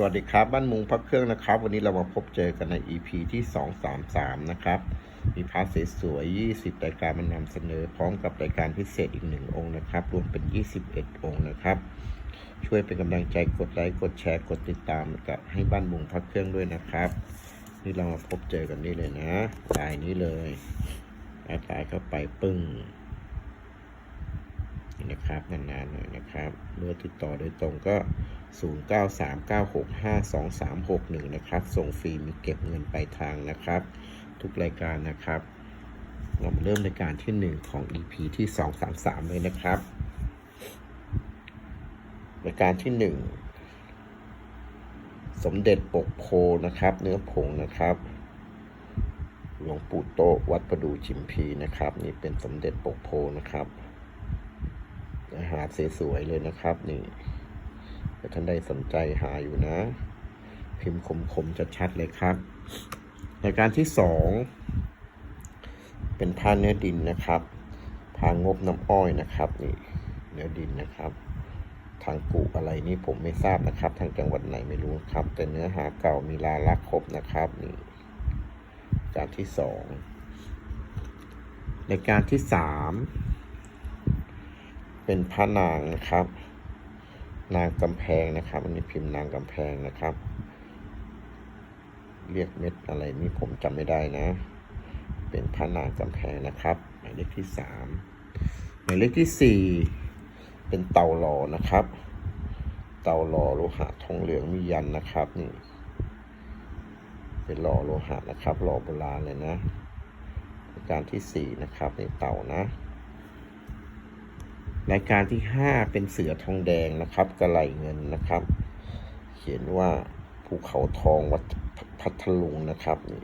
สวัสดีครับ บ้านมุงพักเครื่องนะครับ วันนี้เรามาพบเจอกันใน EP ที่ 233 นะครับ มีพาร์ทสวยๆ20 รายการมานำเสนอ พร้อมกับรายการพิเศษอีกหนึ่งองค์นะครับ รวมเป็น 21 องค์นะครับ ช่วยเป็นกำลังใจกดไลค์ กดแชร์ กดติดตามกับให้บ้านมุงพักเครื่องด้วยนะครับ นี่เรามาพบเจอกันนี่เลยนะลายนี้เลยลายตายเข้าไปปึ้ง นะครับนานๆหน่อยนะครับเมื่อติดต่อโดยตรงก็ 0939652361 นะครับ ส่งฟรีมีเก็บเงินปลายทางนะครับ ทุกรายการนะครับ เรามาเริ่มรายการที่ 1 ของ EP ที่ 233 เลยนะครับรายการที่ 1 สมเด็จปกโพนะครับ เนื้อผงนะครับหลวงปู่โตวัดประดูจิมพีนะครับ นี่เป็นสมเด็จปกโพนะครับ อาหารสวยๆเลยนะครับ นี่ถ้าท่านใดสนใจหาอยู่นะ พิมพ์คมๆชัดๆเลยครับรายการที่สองเป็นผ้าเนื้อดินนะครับผ้างบน้ำอ้อยนะครับนี่เนื้อดินนะครับ ทางกุอะไรนี่ผมไม่ทราบนะครับ ทางจังหวัดไหนไม่รู้ครับ แต่เนื้อหาเก่ามีลาลักครบนะครับนี่การที่สองรายการที่สาม เป็นพระนางนะครับ นางกำแพงนะครับอันนี้พิมพ์นางกำแพงนะครับ เรียกเม็ดอะไรนี่ผมจำไม่ได้นะ เป็นพระนางกำแพงนะครับ หมายเลขที่สามหมายเลขที่สี่เป็นเต่าหล่อนะครับ เต่าหล่อโลหะทองเหลืองมียันนะครับนี่เป็นหล่อโลหะนะครับ หล่อโบราณเลยนะรายการที่สี่นะครับในเต่านะ รายการที่ 5 เป็นเสือทองแดงนะครับกระไหลเงินนะครับ เขียนว่าภูเขาทองวัดพัทลุงนะครับนี่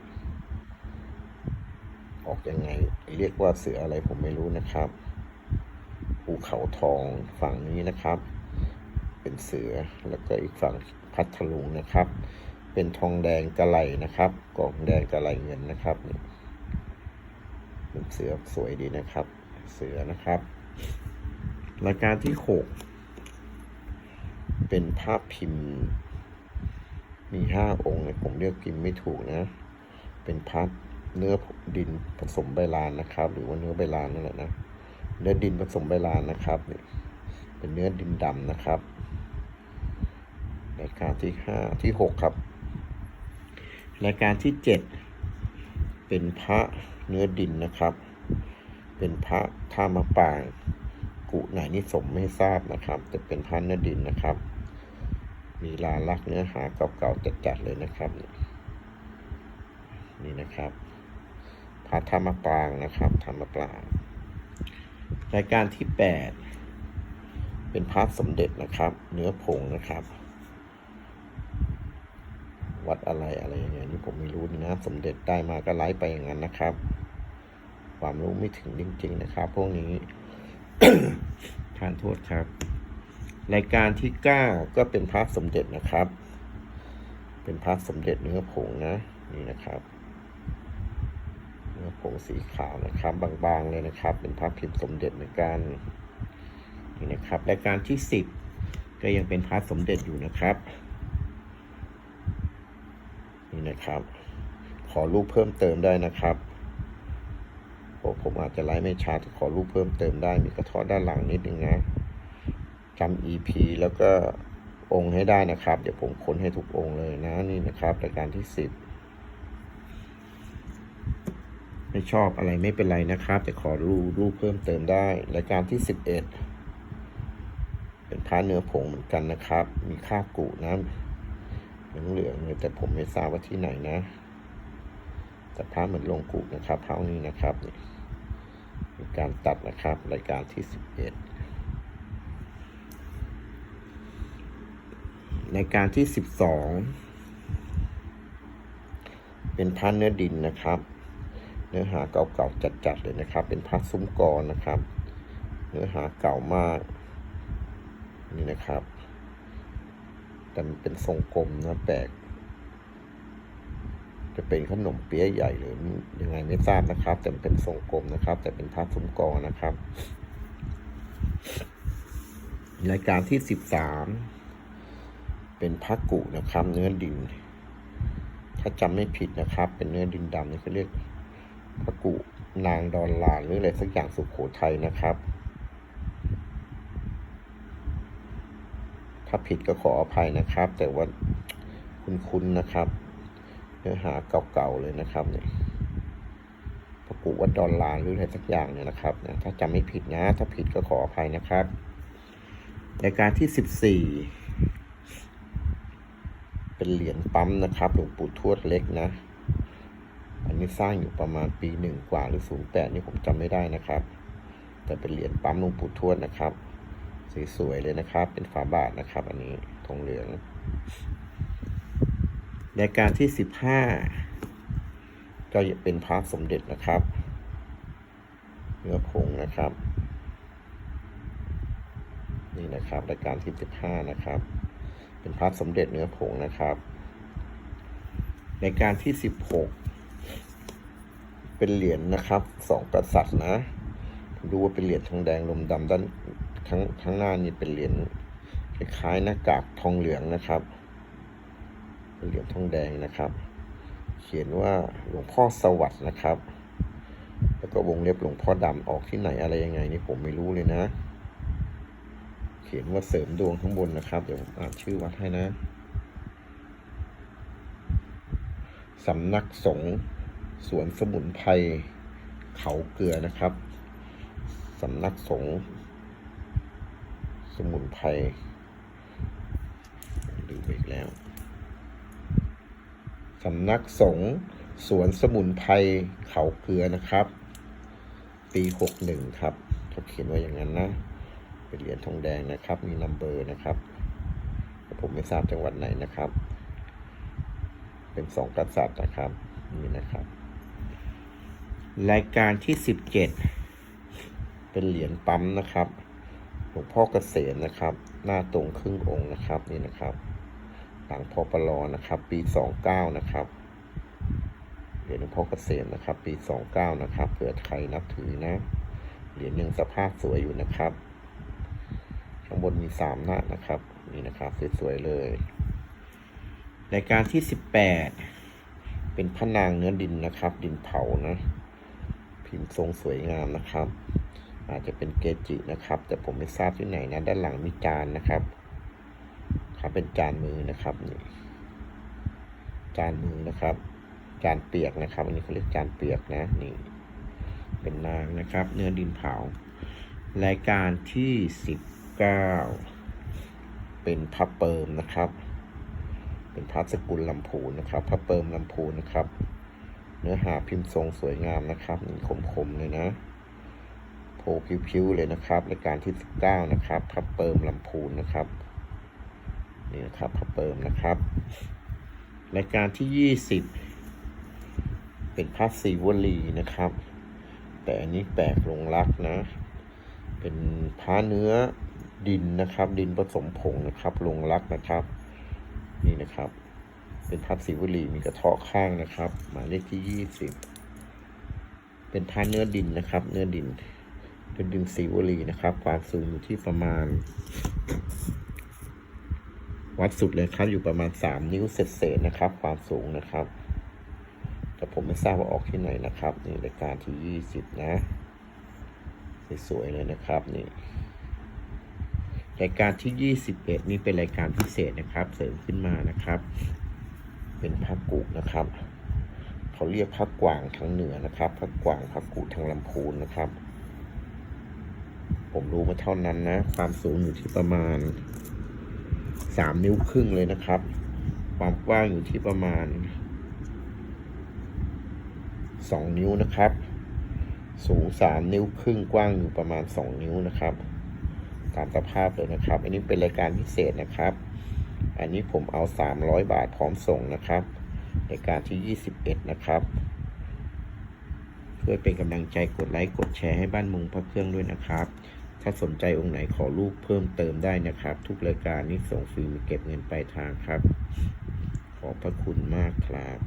ออกยังไง เรียกว่าเสืออะไรผมไม่รู้นะครับภูเขาทองฝั่งนี้นะครับ เป็นเสือแล้วก็อีกฝั่งพัทลุงนะครับ เป็นทองแดงกระไหลนะครับกล่องแดงกระไหลเงินนะครับนี่เป็นเสือสวยดีนะครับ เสือนะครับ รายการที่หกเป็นภาพพิมพ์ มีห้าองค์เนี่ยผมเรียกพิมพ์ไม่ถูกนะ เป็นพัดเนื้อดินผสมใบลานนะครับ หรือว่าเนื้อใบลานนั่นแหละนะ เนื้อดินผสมใบลานนะครับนี่เป็นเนื้อดินดำนะครับรายการที่ห้าที่หกครับ รายการที่เจ็ดเป็นพระเนื้อดินนะครับ เป็นพระท่ามะปาง กุไหนนี่สมไม่ทราบนะครับ แต่เป็นพันเนื้อดินนะครับ มีลาลักษณ์เนื้อหาเก่าๆจัดๆเลยนะครับ นี่นะครับพระธรรมปรางนะครับ ธรรมปรางรายการที่แปดเป็นพระสมเด็จนะครับ เนื้อผงนะครับ วัดอะไรอะไรอย่างเงี้ยนี่ผมไม่รู้นะ สมเด็จได้มาก็ไลฟ์ไปอย่างนั้นนะครับ ความรู้ไม่ถึงจริง ๆ นะครับ พวกนี้ ทานโทษครับ รายการที่เก้าก็เป็นพระสมเด็จนะครับ เป็นพระสมเด็จเนื้อผงนะ นี่นะครับ เนื้อผงสีขาวนะครับ บางๆเลยนะครับ เป็นพระพิมพ์สมเด็จเหมือนกันนี่นะครับ รายการที่สิบก็ยังเป็นพระสมเด็จอยู่นะครับ นี่นะครับ ขอรูปเพิ่มเติมได้นะครับ ผมอาจจะไลฟ์ไม่ชัดขอรูปเพิ่มเติมได้มีกระท้อด้านหลังนิดนึงนะจำ EP แล้วก็องค์ให้ได้นะครับ เดี๋ยวผมค้นให้ทุกองค์เลยนะนี่นะครับรายการที่สิบไม่ชอบอะไรไม่เป็นไรนะครับ แต่ขอรูรูปเพิ่มเติมได้รายการที่สิบเอ็ดเป็นพระเนื้อผงเหมือนกันนะครับ มีค่ากุนะเหลืองๆเลยแต่ผมไม่ทราบว่าที่ไหนนะแต่พระเหมือนลงกุนะครับเท่านี้นะครับนี่ มีการตัดนะครับรายการที่ 11รายการที่ 12 เป็นพันเนื้อดินนะครับ เนื้อหาเก่าๆจัดๆเลยนะครับ เป็นพัดซุ้มกรนะครับ เนื้อหาเก่ามากนี่นะครับ แต่มันเป็นทรงกลมนะแปลก จะเป็นขนมเปี๊ยะใหญ่หรือยังไงไม่ทราบนะครับ แต่เป็นทรงกลมนะครับ แต่เป็นพับซุ้มกอนะครับ รายการที่สิบสามเป็นพระกุนะครับ เนื้อดิน ถ้าจำไม่ผิดนะครับ เป็นเนื้อดินดำนี่เขาเรียกพระกุนางดอนลานหรืออะไรสักอย่างสุขโขทัยนะครับ ถ้าผิดก็ขออภัยนะครับ แต่ว่าคุ้นๆนะครับ เนื้อหาเก่าๆเลยนะครับเนี่ยพระกุวัดดอนลานหรืออะไรสักอย่างเนี่ยนะครับนะถ้าจำไม่ผิดนะ ถ้าผิดก็ขออภัยนะครับรายการที่สิบสี่เป็นเหรียญปั๊มนะครับหลวงปู่ทวดเล็กนะ อันนี้สร้างอยู่ประมาณปีหนึ่งกว่าหรือศูนย์แปดนี่ผมจำไม่ได้นะครับ แต่เป็นเหรียญปั๊มหลวงปู่ทวดนะครับสวยๆเลยนะครับ เป็นฝาบาทนะครับ อันนี้ทองเหลือง รายการที่สิบห้าก็จะเป็นพระสมเด็จนะครับเนื้อผงนะครับ นี่นะครับรายการที่สิบห้านะครับ เป็นพระสมเด็จเนื้อผงนะครับรายการที่สิบหกเป็นเหรียญนะครับสองกษัตริย์นะดูว่าเป็นเหรียญทองแดงลมดำด้านทั้งทั้งหน้านี่เป็นเหรียญคล้ายๆหน้ากากทองเหลืองนะครับ เหรียญทองแดงนะครับ เขียนว่าหลวงพ่อสวัสด์นะครับ แล้วก็วงเล็บหลวงพ่อดำออกที่ไหนอะไรยังไงนี่ผมไม่รู้เลยนะ เขียนว่าเสริมดวงข้างบนนะครับ เดี๋ยวผมอ่านชื่อวัดให้นะสำนักสงฆ์สวนสมุนไพรเขาเกลือนะครับสำนักสงฆ์สมุนไพรลืมไปอีกแล้ว สำนักสงฆ์สวนสมุนไพรเขาเกลือนะครับปีหกหนึ่งครับเขาเขียนไว้อย่างนั้นนะเป็นเหรียญทองแดงนะครับ มีนัมเบอร์นะครับ ผมไม่ทราบจังหวัดไหนนะครับ เป็นสองกษัตริย์นะครับนี่นะครับ รายการที่สิบเจ็ดเป็นเหรียญปั๊มนะครับหลวงพ่อเกษมนะครับ หน้าตรงครึ่งองค์นะครับนี่นะครับ หลังพอปลอนะครับ ปีสองเก้านะครับเหรียญหลวงพ่อเกษมนะครับ ปีสองเก้านะครับเผื่อใครนับถือนะเหรียญยังสภาพสวยอยู่นะครับ ข้างบนมีสามหน้านะครับ นี่นะครับสวยๆเลยรายการที่สิบแปดเป็นพระนางเนื้อดินนะครับ ดินเผานะพิมพ์ทรงสวยงามนะครับ อาจจะเป็นเกจินะครับ แต่ผมไม่ทราบที่ไหนนะด้านหลังมีจานนะครับ ครับ เป็นจานมือนะครับนี่จานมือนะครับ จานเปียกนะครับ อันนี้เขาเรียกจานเปียกนะนี่ เป็นนางนะครับ เนื้อดินเผารายการที่สิบเก้าเป็นพระเปิมนะครับ เป็นพระสกุลลำพูนนะครับพระเปิมลำพูนนะครับ เนื้อหาพิมพ์ทรงสวยงามนะครับนี่คมๆเลยนะโผล่ผิวๆเลยนะครับรายการที่สิบเก้านะครับพระเปิมลำพูนนะครับ นี่นะครับพระเปิมนะครับรายการที่ยี่สิบเป็นพระศิวลีนะครับ แต่อันนี้แปลกลงรักนะ เป็นพระเนื้อดินนะครับ ดินผสมผงนะครับ ลงรักนะครับ นี่นะครับ เป็นพระศิวลีมีกระเทาะข้างนะครับ หมายเลขที่ยี่สิบเป็นพระเนื้อดินนะครับ เนื้อดินเป็นดินศิวลีนะครับ ความสูงอยู่ที่ประมาณ วัดสุดเลยครับ อยู่ประมาณสามนิ้วเศษๆนะครับ ความสูงนะครับ แต่ผมไม่ทราบว่าออกที่ไหนนะครับ นี่รายการที่ยี่สิบนะ สวยๆเลยนะครับนี่รายการที่ 21 นี่เป็นรายการพิเศษนะครับ เสริมขึ้นมานะครับ เป็นพักกุนะครับ เขาเรียกพักกวางทางเหนือนะครับพักกวางพักกุทางลำพูนนะครับ ผมรู้มาเท่านั้นนะ ความสูงอยู่ที่ประมาณ 3นิ้วครึ่งเลยนะครับ ความกว้างอยู่ที่ประมาณ2นิ้วนะครับ สูง3นิ้วครึ่งกว้างอยู่ประมาณ2นิ้วนะครับ ตามสภาพเลยนะครับ อันนี้เป็นรายการพิเศษนะครับ อันนี้ผมเอา300บาทพร้อมส่งนะครับรายการที่21นะครับช่วยเป็นกำลังใจกดไลค์กดแชร์ให้บ้านมุงพระเครื่องด้วยนะครับ ถ้าสนใจองค์ไหนขอรูปเพิ่มเติมได้นะครับ ทุกรายการนี้ส่งฟรีมีเก็บเงินปลายทางครับ ขอบพระคุณมากครับ